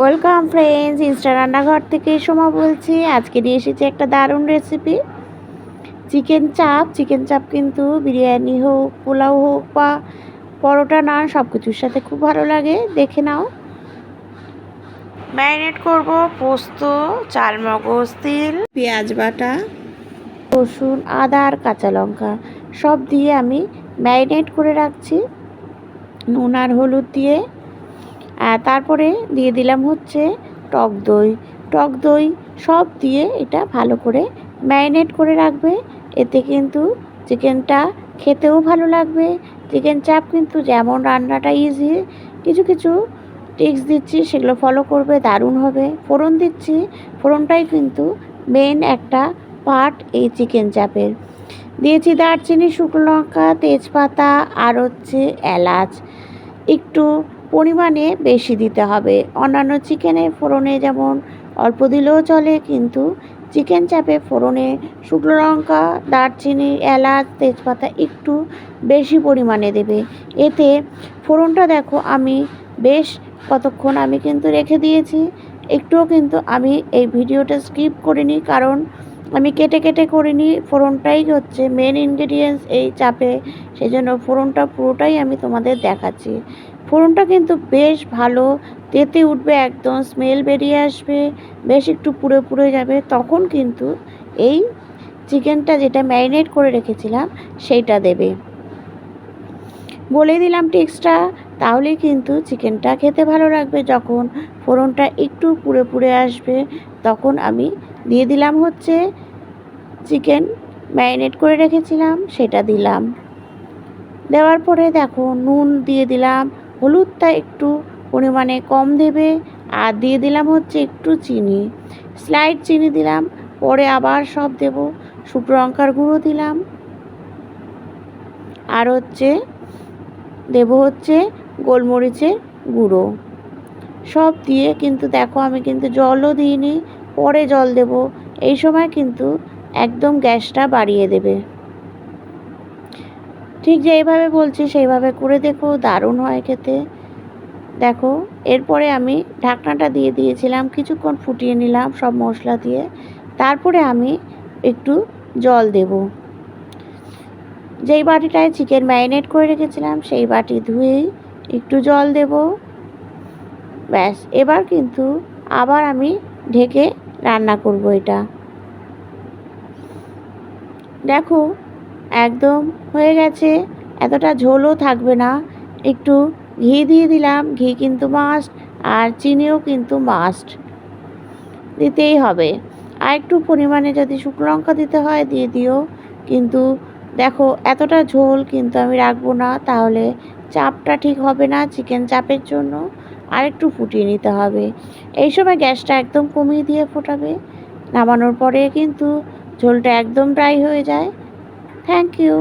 Welcome friends Insta রান্নাঘর থেকে সোমা বলছি। আজকে নিয়ে এসেছি একটা দারুণ রেসিপি চিকেন চাপ চিকেন চাপ কিন্তু বিরিয়ানি হোক, পোলাও হোক বা পরোটা নান সব কিছুর সাথে খুব ভালো লাগে। দেখে নাও। ম্যারিনেট করব পোস্ত চাল মগজ তিল, পেঁয়াজ বাটা, রসুন, আদা আর কাঁচা লঙ্কা। সব দিয়ে আমি ম্যারিনেট করে রাখছি। নুন আর হলুদ দিয়ে। তারপরে দিয়ে দিলাম হচ্ছে টক দই। টক দই সব দিয়ে এটা ভালো করে ম্যারিনেট করে রাখবে। এতে কিন্তু চিকেনটা খেতেও ভালো লাগবে। চিকেন চাপ কিন্তু যেমন রান্নাটা ইজি কিছু কিছু টিক্স দিচ্ছি, সেগুলো ফলো করবে, দারুণ হবে। ফোড়ন দিচ্ছি, ফোড়নটাই কিন্তু মেন একটা পার্ট এই চিকেন চাপের। দিয়েছি দারচিনি, শুকনো লঙ্কা, তেজপাতা, আর হচ্ছে এলাচ। একটু পরিমাণে বেশি দিতে হবে। অন্যান্য চিকেনের ফোড়নে যেমন অল্প দিলেও চলে, কিন্তু চিকেন চাপে ফোড়নে শুকনো লঙ্কা, দারচিনি, এলাচ, তেজপাতা একটু বেশি পরিমাণে দেবে। এতে ফোড়নটা দেখো আমি বেশ কতক্ষণ আমি কিন্তু রেখে দিয়েছি। একটুও কিন্তু আমি এই ভিডিওটা স্কিপ করিনি, কারণ আমি কেটে কেটে করিনি। ফোড়নটাই হচ্ছে মেন ইনগ্রেডিয়েন্টস এই চাপে। সেই জন্য ফোড়নটা পুরোটাই আমি তোমাদের দেখাচ্ছি। ফোড়নটা কিন্তু বেশ ভালো। তেতে উঠবে একদম স্মেল বেরিয়ে আসবে, বেশ একটু পুড়ে পুড়ে যাবে। তখন কিন্তু এই চিকেনটা যেটা ম্যারিনেট করে রেখেছিলাম, সেইটা দেবে। বলে দিলাম টিক্সটা তাহলে কিন্তু চিকেনটা খেতে ভালো লাগবে। যখন ফোড়নটা একটু পুড়ে পুড়ে আসবে, তখন আমি দিয়ে দিলাম হচ্ছে চিকেন ম্যারিনেট করে রেখেছিলাম, সেটা দিলাম। দেওয়ার পরে দেখো নুন দিয়ে দিলাম হলুদটা একটু পরিমাণে কম দেবে আর দিয়ে দিলাম হচ্ছে একটু চিনি। স্লাইড চিনি দিলাম, পরে আবার সব দেব। শুকনো লঙ্কার গুঁড়ো দিলাম। আর হচ্ছে দেব হচ্ছে গোলমরিচের গুঁড়ো। সব দিয়ে কিন্তু দেখো আমি কিন্তু জলও দিইনি, পরে জল দেব। এই সময় কিন্তু একদম গ্যাসটা বাড়িয়ে দেবে। ঠিক যেইভাবে বলছি, সেইভাবে করে দেখো, দারুণ হয় খেতে। দেখো, এরপরে আমি ঢাকনাটা দিয়ে দিয়েছিলাম, কিছুক্ষণ ফুটিয়ে নিলাম সব মশলা দিয়ে। তারপরে আমি একটু জল দেব। যেই বাটিটায় চিকেন ম্যারিনেট করে রেখেছিলাম, সেই বাটি ধুয়েই একটু জল দেব। ব্যাস, এবার কিন্তু আবার আমি ঢেকে রান্না করব এটা। দেখো একদম হয়ে গেছে। এতটা ঝোলও থাকবে না। একটু ঘি দিয়ে দিলাম। ঘি কিন্তু মাস্ট আর চিনিও কিন্তু মাস্ট দিতেই হবে। আর একটু পরিমাণে যদি শুকনো লঙ্কা দিতে হয়, দিয়ে দিও। কিন্তু দেখো, এতটা ঝোল কিন্তু আমি রাখব না। তাহলে চাপটা ঠিক হবে না চিকেন চাপের জন্য। আর একটু ফুটিয়ে নিতে হবে। এই সময় গ্যাসটা একদম কমিয়ে দিয়ে ফোটাবে। নামানোর পরে কিন্তু ঝোলটা একদম ড্রাই হয়ে যায়। Thank you